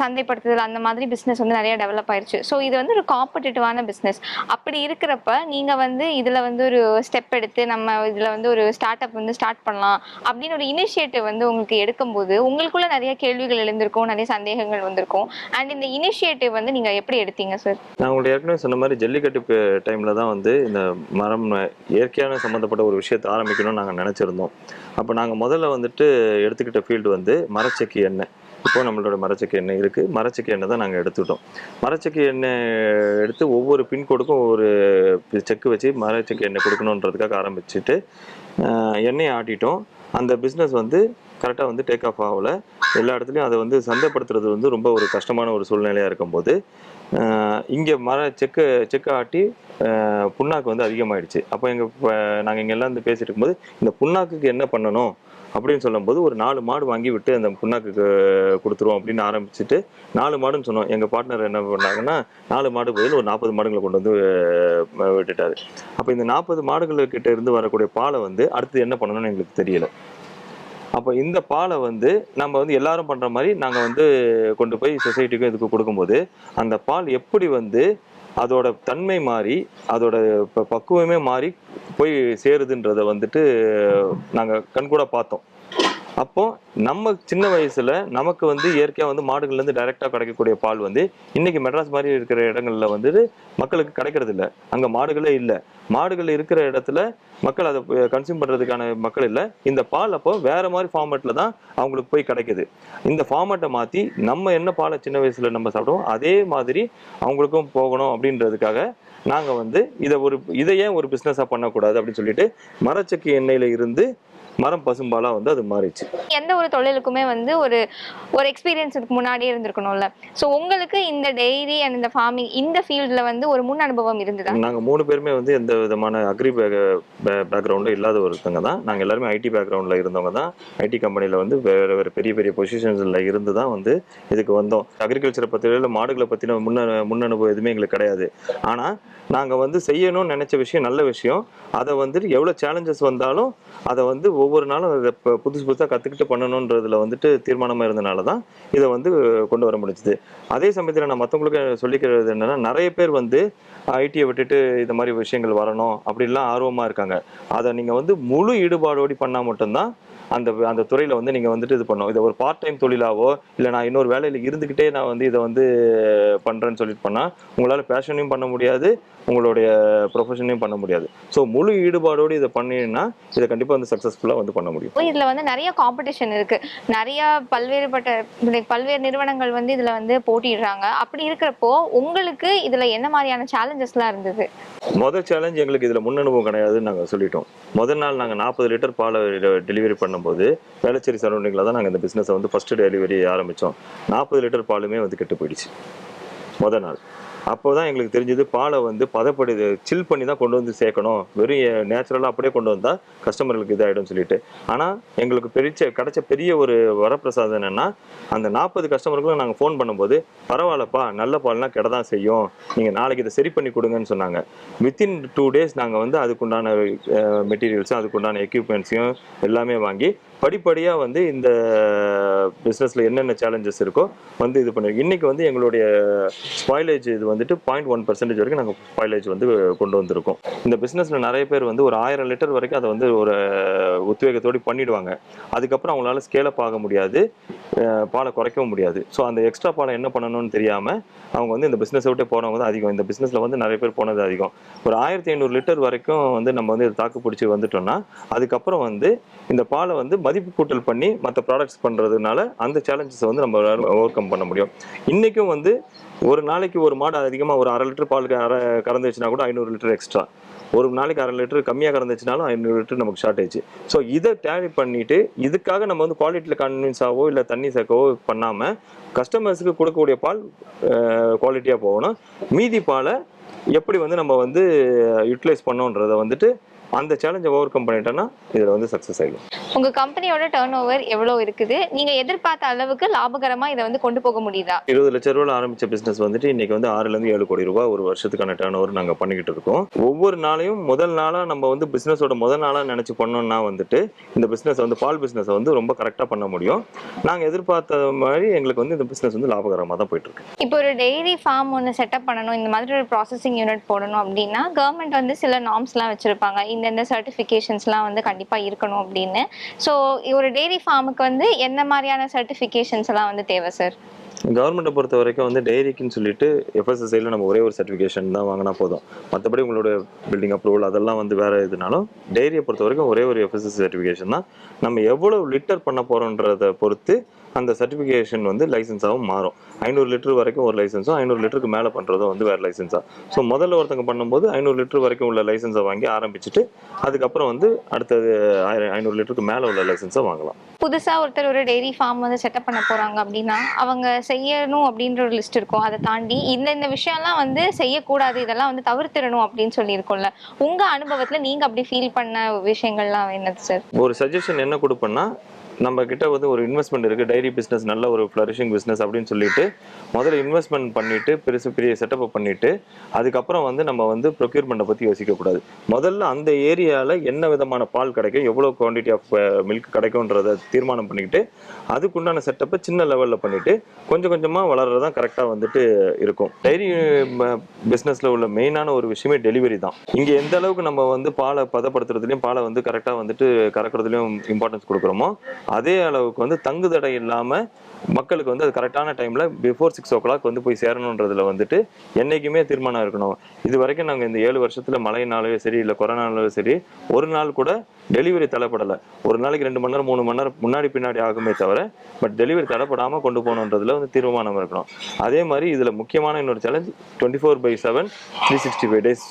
சந்தைப்படுத்துதல் அந்த மாதிரி பிஸ்னஸ் வந்து நிறைய டெவலப் ஆயிருச்சு. ஸோ இது வந்து ஒரு காம்படிட்டிவான பிஸ்னஸ் அப்படி இருக்கிறப்ப நீங்க வந்து இதுல வந்து ஒரு ஸ்டெப் எடுத்து நம்ம இதுல வந்து ஒரு ஸ்டார்ட் அப் வந்து ஸ்டார்ட் பண்ணலாம் அப்படின்னு ஒரு இனிஷியேட்டிவ் வந்து உங்களுக்கு எடுக்கும்போது உங்களுக்குள்ள நிறைய கேள்விகள் எழுந்திருக்கும் நிறைய சந்தேகங்கள் வந்திருக்கும். அண்ட் இந்த இனிஷியேட்டிவ் வந்து நீங்க எப்படி எடுத்தீங்க சார் நான் உங்களுக்கு ஏற்கனவே சொன்ன மாதிரி ஜல்லிக்கட்டு டைமில் தான் வந்து இந்த மரம் இயற்கையான சம்மந்தப்பட்ட ஒரு விஷயத்தை ஆரம்பிக்கணும்னு நாங்கள் நினச்சிருந்தோம். அப்போ நாங்கள் முதல்ல வந்துட்டு எடுத்துக்கிட்ட ஃபீல்டு வந்து மரச்சக்கி எண்ணெய். இப்போ நம்மளோட மரச்சக்கி எண்ணெய் இருக்குது மரச்சக்கி எண்ணெய் தான் நாங்கள் எடுத்துக்கிட்டோம். மரச்சக்கி எண்ணெய் எடுத்து ஒவ்வொரு பின்கோடுக்கும் ஒவ்வொரு செக்கு வச்சு மரச்செக்கு எண்ணெய் கொடுக்கணுன்றதுக்காக ஆரம்பிச்சுட்டு எண்ணெயை ஆட்டிட்டோம். அந்த பிஸ்னஸ் வந்து கரெக்டாக வந்து டேக் ஆஃப் ஆகல. எல்லா இடத்துலையும் அதை வந்து சந்தைப்படுத்துறது வந்து ரொம்ப ஒரு கஷ்டமான ஒரு சூழ்நிலையாக இருக்கும்போது இங்கே மர செக்கு செக்கு ஆட்டி புண்ணாக்கு வந்து அதிகமாகிடுச்சு அப்போ எங்கள் நாங்கள் இங்கே எல்லாம் வந்து பேசிட்டு இருக்கும்போது இந்த புண்ணாக்குக்கு என்ன பண்ணணும் அப்படின்னு சொல்லும்போது ஒரு நாலு மாடு வாங்கி விட்டு அந்த புண்ணாக்குக்கு கொடுத்துருவோம் அப்படின்னு ஆரம்பிச்சுட்டு நாலு மாடுன்னு சொன்னோம். எங்கள் பார்ட்னர் என்ன பண்ணாங்கன்னா நாலு மாடு பதில் ஒரு நாற்பது மாடுகளை கொண்டு வந்து விட்டுட்டாரு. அப்போ இந்த நாற்பது மாடுகளுக்கிட்ட இருந்து வரக்கூடிய பாலை வந்து அடுத்து என்ன பண்ணணும்னு எங்களுக்கு தெரியல. அப்போ இந்த பாலை வந்து நம்ம வந்து எல்லாரும் பண்ற மாதிரி நாங்கள் வந்து கொண்டு போய் சொசைட்டிக்கும் இதுக்கு கொடுக்கும்போது அந்த பால் எப்படி வந்து அதோட தன்மை மாறி அதோட ப- பக்குவமே மாறி போய் சேருதுன்றத வந்துட்டு நாங்கள் கண்கூட பார்த்தோம். அப்போ நம்ம சின்ன வயசுல நமக்கு வந்து இயற்கையா வந்து மாடுகள்ல இருந்து டைரக்டா கிடைக்கக்கூடிய பால் வந்து இன்னைக்கு மெட்ராஸ் மாதிரி இருக்கிற இடங்கள்ல வந்து மக்களுக்கு கிடைக்கிறது இல்ல. அங்க மாடுகளே இல்ல. மாடுகள் இருக்கிற இடத்துல மக்கள் அதை கன்சியூம் பண்றதுக்கான மக்கள் இல்ல. இந்த பால் அப்போ வேற மாதிரி ஃபார்மேட்ல தான் அவங்களுக்கு போய் கிடைக்குது. இந்த ஃபார்மேட்டை மாத்தி நம்ம என்ன பாலை சின்ன வயசுல நம்ம சாப்பிடுவோம் அதே மாதிரி அவங்களுக்கும் போகணும் அப்படின்றதுக்காக நாங்க வந்து இதை ஒரு இதை ஏன் ஒரு பிசினஸா பண்ணக்கூடாது அப்படின்னு சொல்லிட்டு மரச்சக்கி எண்ணெயில இருந்து மரம் பசும்பாலா வந்து அது மாறிச்சு எந்த ஒரு தொழிலுக்குமே வந்து ஒரு ஒரு எக்ஸ்பீரியன்ஸ் இதுக்கு முன்னாடியே இருந்திருக்கணும்ல. ஸோ உங்களுக்கு இந்த டெய்ரி அண்ட் இந்த ஃபார்மிங் இந்த ஃபீல்டில் வந்து ஒரு முன் அனுபவம் இருந்ததா? நாங்க மூணு பேருமே வந்து எந்த விதமான அக்ரி பேக்ரவுண்டும் இல்லாத ஒருத்தங்க தான். நாங்க எல்லாருமே ஐடி பேக்ரவுண்ட்ல இருந்தவங்க தான். ஐடி கம்பெனில வந்து வேற வேற பெரிய பெரிய பொசிஷன்ஸ்ல இருந்து தான் வந்து இதுக்கு வந்தோம். அக்ரிகல்ச்சரை பத்தியில மாடுகளை பத்தின முன்ன முன் அனுபவம் எதுவுமே எங்களுக்கு கிடையாது. ஆனா நாங்க வந்து செய்யணும்னு நினைச்ச விஷயம் நல்ல விஷயம். அதை வந்துட்டு எவ்வளவு சேலஞ்சஸ் வந்தாலும் அதை வந்து ஒவ்வொரு நாளும் அதை புதுசு புதுசாக கற்றுக்கிட்டு பண்ணணுன்றதுல வந்துட்டு தீர்மானமாக இருந்தனால தான் இதை வந்து கொண்டு வர முடிஞ்சுது. அதே சமயத்தில் நான் மற்றவங்களுக்கு சொல்லிக்கிறது என்னென்னா நிறைய பேர் வந்து ஐடியை விட்டுட்டு இந்த மாதிரி விஷயங்கள் வரணும் அப்படின்லாம் ஆர்வமாக இருக்காங்க. அதை நீங்கள் வந்து முழு ஈடுபாடோடி பண்ணால் மட்டும்தான் அந்த அந்த துறையில் வந்து நீங்கள் வந்துட்டு இது பண்ணணும். இதை ஒரு பார்ட் டைம் தொழிலாவோ இல்லை நான் இன்னொரு வேலையில் இருந்துக்கிட்டே நான் வந்து இதை வந்து பண்ணுறேன்னு சொல்லிட்டு பண்ணால் உங்களால் பேஷனையும் பண்ண முடியாது உங்களுடைய ப்ரொஃபஷனையும் பண்ண முடியாது. ஸோ முழு ஈடுபாடோடு இதை பண்ணினா இதை கண்டிப்பாக வந்து சக்ஸஸ்ஃபுல்லாக வந்து பண்ண முடியும். இதில் வந்து நிறைய காம்படிஷன் இருக்குது நிறைய பல்வேறுபட்ட பல்வேறு நிறுவனங்கள் வந்து இதில் வந்து போட்டிடுறாங்க அப்படி இருக்கிறப்போ உங்களுக்கு இதில் என்ன மாதிரியான சேலஞ்சஸ்லாம் இருந்தது? முதல் சேலஞ்ச் எங்களுக்கு இதில் முன் அனுபவம் கிடையாதுன்னு நாங்கள் சொல்லிட்டோம். முதல் நாள் நாங்கள் நாற்பது லிட்டர் பாலை டெலிவரி பண்ணும்போது வேளச்சேரி சரௌண்டிங்கில் தான் நாங்கள் இந்த பிஸ்னஸை வந்து ஃபஸ்ட்டு டெலிவரி ஆரம்பித்தோம் நாற்பது லிட்டர் பாலுமே வந்து கெட்டு போயிடுச்சு. முதல் நாள். அப்போ தான் எங்களுக்கு தெரிஞ்சது பாலை வந்து பதப்படுது சில் பண்ணி தான் கொண்டு வந்து சேர்க்கணும். வெறும் நேச்சுரலாக அப்படியே கொண்டு வந்தால் கஸ்டமர்களுக்கு இதாகிடும் சொல்லிட்டு. ஆனால் எங்களுக்கு பெரிய கிடைச்ச பெரிய ஒரு வரப்பிரசாதம் என்னென்னா அந்த நாற்பது கஸ்டமருக்கும் நாங்கள் ஃபோன் பண்ணும்போது பரவாயில்லப்பா நல்ல பால்னா கெட தான் செய்யும். நீங்கள் நாளைக்கு இதை சரி பண்ணி கொடுங்கன்னு சொன்னாங்க. வித்தின் டூ டேஸ் நாங்கள் வந்து அதுக்குண்டான மெட்டீரியல்ஸும் அதுக்குண்டான எக்யூப்மெண்ட்ஸையும் எல்லாமே வாங்கி படிப்படியாக வந்து இந்த பிஸ்னஸில் என்னென்ன சேலஞ்சஸ் இருக்கோ வந்து இது பண்ணி இன்றைக்கி வந்து எங்களுடைய ஸ்பாயிலேஜ் இது வந்துட்டு பாயிண்ட் ஒன் பர்சன்டேஜ் வரைக்கும் நாங்கள் ஸ்பாயிலேஜ் வந்து கொண்டு வந்திருக்கோம். இந்த பிஸ்னஸில் நிறைய பேர் வந்து ஒரு ஆயிரம் லிட்டர் வரைக்கும் அதை வந்து ஒரு உத்வேகத்தோடு பண்ணிடுவாங்க. அதுக்கப்புறம் அவங்களால ஸ்கேலப் ஆக முடியாது. பாலை குறைக்கவும் முடியாது. ஸோ அந்த எக்ஸ்ட்ரா பாலை என்ன பண்ணணும்னு தெரியாமல் அவங்க வந்து இந்த பிஸ்னஸை விட்டு போனவங்க தான் அதிகம். இந்த பிஸ்னஸில் வந்து நிறைய பேர் போனது அதிகம். ஒரு ஆயிரத்தி ஐநூறு லிட்டர் வரைக்கும் வந்து நம்ம வந்து தாக்கு பிடிச்சி வந்துட்டோம்னா அதுக்கப்புறம் வந்து இந்த பாலை வந்து மதிப்பு கூட்டல் பண்ணி மற்ற ப்ராடக்ட்ஸ் பண்ணுறதுனால அந்த சேலஞ்சஸை வந்து நம்ம ஓவர் கம் பண்ண முடியும். இன்றைக்கும் வந்து ஒரு நாளைக்கு ஒரு மாடு அதிகமாக ஒரு அரை லிட்டர் பால் அரை கறந்துச்சுன்னா கூட ஐநூறு லிட்டர் எக்ஸ்ட்ரா ஒரு நாளைக்கு அரை லிட்டர் கம்மியாக கறந்துச்சுனாலும் ஐநூறு லிட்டர் நமக்கு ஷார்ட்டேஜ் ஸோ இதை டேலி பண்ணிவிட்டு இதுக்காக நம்ம வந்து குவாலிட்டியில் கன்வின்ஸ் ஆகவோ இல்லை தண்ணி சேர்க்கவோ பண்ணாமல் கஸ்டமர்ஸுக்கு கொடுக்கக்கூடிய பால் குவாலிட்டியாக போகணும். மீதி பாலை எப்படி வந்து நம்ம வந்து யூட்டிலைஸ் பண்ணோன்றதை வந்துட்டு அந்த சேலஞ்சை ஓவர் கம் பண்ணிட்டோன்னா இதில் வந்து சக்ஸஸ் ஆகிடும் உங்க கம்பெனியோட டேர்ன் ஓவர் எவ்வளவு இருக்குது? நீங்க எதிர்பார்த்த அளவுக்கு லாபகரமா இதை வந்து கொண்டு போக முடியுதா? இருபது லட்ச ரூபாயில் ஆரம்பிச்ச பிசினஸ் வந்துட்டு இன்னைக்கு வந்து ஆறுலேருந்து ஏழு கோடி ரூபாய் ஒரு வருஷத்துக்கான டேர்ன் ஓவர் நாங்கள் பண்ணிக்கிட்டு இருக்கோம். ஒவ்வொரு நாளையும் முதல் நாளாக நம்ம வந்து பிஸ்னஸோட முதல் நாளாக நினச்சி பண்ணோம்னா வந்துட்டு இந்த பிஸ்னஸ் வந்து பால் பிஸ்னஸை வந்து ரொம்ப கரெக்டாக பண்ண முடியும். நாங்கள் எதிர்பார்த்த மாதிரி எங்களுக்கு வந்து இந்த பிஸ்னஸ் வந்து லாபகரமாக தான் போயிட்டு இருக்கு. இப்போ ஒரு டெய்ரி ஃபார்ம் ஒன்று செட்டப் பண்ணணும் இந்த மாதிரி ஒரு ப்ராசஸிங் யூனிட் போடணும் அப்படின்னா கவர்மெண்ட் வந்து சில நார்ம்ஸ்லாம் வச்சிருப்பாங்க. இந்தந்த சர்டிஃபிகேஷன்ஸ்லாம் வந்து கண்டிப்பாக இருக்கணும் அப்படின்னு. ஸோ ஒரு டெய்ரி ஃபார்முக்கு வந்து என்ன மாதிரியான சர்டிஃபிகேஷன்ஸ் எல்லாம் வந்து தேவை சார் கவர்மெண்ட்டை பொறுத்த வரைக்கும் வந்து டெய்ரிக்குன்னு சொல்லிட்டு எஃப்எஸ்எஸ்ஐயில் நம்ம ஒரே ஒரு சர்டிஃபிகேஷன் தான் வாங்கினா போதும். மற்றபடி உங்களோட பில்டிங் அப்ரூவல் அதெல்லாம் வந்து வேற எதுனாலும் டெய்ரியை பொறுத்த வரைக்கும் ஒரே ஒரு எஃப்எஸ்எஸ் சர்டிஃபிகேஷன் தான். நம்ம எவ்வளோ லிட்டர் பண்ண போகிறோன்றதை பொறுத்து அந்த சர்டிஃபிகேஷன் வந்து லைசன்ஸாகவும் மாறும். ஐநூறு லிட்டர் வரைக்கும் ஒரு லைசன்ஸும் ஐநூறு லிட்டருக்கு மேலே பண்ணுறதும் வந்து வேறு லைசன்ஸாக ஸோ முதல்ல ஒருத்தங்க பண்ணும்போது ஐநூறு லிட்டர் வரைக்கும் உள்ள லைசன்ஸை வாங்கி ஆரம்பிச்சுட்டு அதுக்கப்புறம் வந்து அடுத்தது ஐநூறு லிட்டருக்கு மேலே உள்ள லைசன்ஸை வாங்கலாம். புதுசா ஒருத்தர் ஒரு டெய்ரி ஃபார்ம் வந்து செட்டப் பண்ண போறாங்க அப்படின்னா அவங்க செய்யணும் அப்படின்ற ஒரு லிஸ்ட் இருக்கும். அதை தாண்டி இந்த இந்த விஷயம்லாம் வந்து செய்யக்கூடாது. இதெல்லாம் வந்து தவிர்த்திடணும் அப்படின்னு சொல்லியிருக்கோம்ல. உங்க அனுபவத்துல நீங்க அப்படி ஃபீல் பண்ண விஷயங்கள்லாம் என்னது சார் ஒரு சஜஷன் என்ன கொடுப்பேன்னா நம்ம கிட்ட வந்து ஒரு இன்வெஸ்ட்மெண்ட் இருக்கு. டைரி பிஸ்னஸ் நல்ல ஒரு ஃப்ளரிஷிங் பிஸ்னஸ் அப்படின்னு சொல்லிட்டு முதல்ல இன்வெஸ்ட்மெண்ட் பண்ணிட்டு பெருசு பெரிய செட்டப் பண்ணிட்டு அதுக்கப்புறம் வந்து நம்ம வந்து ப்ரொக்யூர்மெண்ட்டை பற்றி யோசிக்க கூடாது. முதல்ல அந்த ஏரியாவில் என்ன விதமான பால் கிடைக்கும் எவ்வளோ குவான்டிட்டி ஆஃப் மில்க் கிடைக்கும்ன்றதை தீர்மானம் பண்ணிக்கிட்டு அதுக்குண்டான செட்டப்பை சின்ன லெவலில் பண்ணிட்டு கொஞ்சம் கொஞ்சமாக வளர்றது தான் கரெக்டாக வந்துட்டு இருக்கும். டைரி பிஸ்னஸில் உள்ள மெயினான ஒரு விஷயமே டெலிவரி தான். இங்கே எந்த அளவுக்கு நம்ம வந்து பாலை பதப்படுத்துறதுலையும் பாலை வந்து கரெக்டாக வந்துட்டு கறக்கிறதுலையும் இம்பார்ட்டன்ஸ் கொடுக்குறோமோ அதே அளவுக்கு வந்து தங்கு தடை இல்லாமல் மக்களுக்கு வந்து அது கரெக்டான டைமில் பிஃபோர் சிக்ஸ் ஓ கிளாக் வந்து போய் சேரணுன்றதுல வந்துட்டு என்றைக்குமே தீர்மானம் இருக்கணும். இது வரைக்கும் நாங்கள் இந்த ஏழு வருஷத்தில் மழைனாலும் சரி இல்லை கொரோனாலும் சரி ஒரு நாள் கூட டெலிவரி தடைப்படலை ஒரு நாளைக்கு ரெண்டு மணி நேரம் மூணு மணி நேரம் முன்னாடி பின்னாடி ஆகுமே தவிர பட் டெலிவரி தடைப்படாமல் கொண்டு போகணுன்றதுல வந்து தீர்மானம் இருக்கணும். அதே மாதிரி இதில் முக்கியமான இன்னொரு challenge twenty four by seven three sixty five days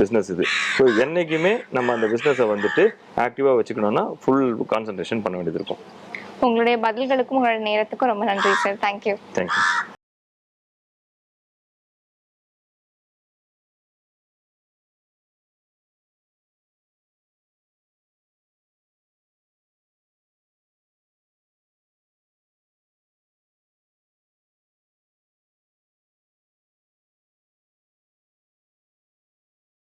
business இது. ஸோ என்றைக்குமே நம்ம அந்த பிஸ்னஸை வந்துட்டு ஆக்டிவாக வச்சுக்கணும்னா ஃபுல் கான்சன்ட்ரேஷன் பண்ண வேண்டியது இருக்கும். உங்களுடைய பதில்களுக்கும் உங்களுடைய நேரத்துக்கும் ரொம்ப நன்றி சார் தேங்க்யூ தேங்க்யூ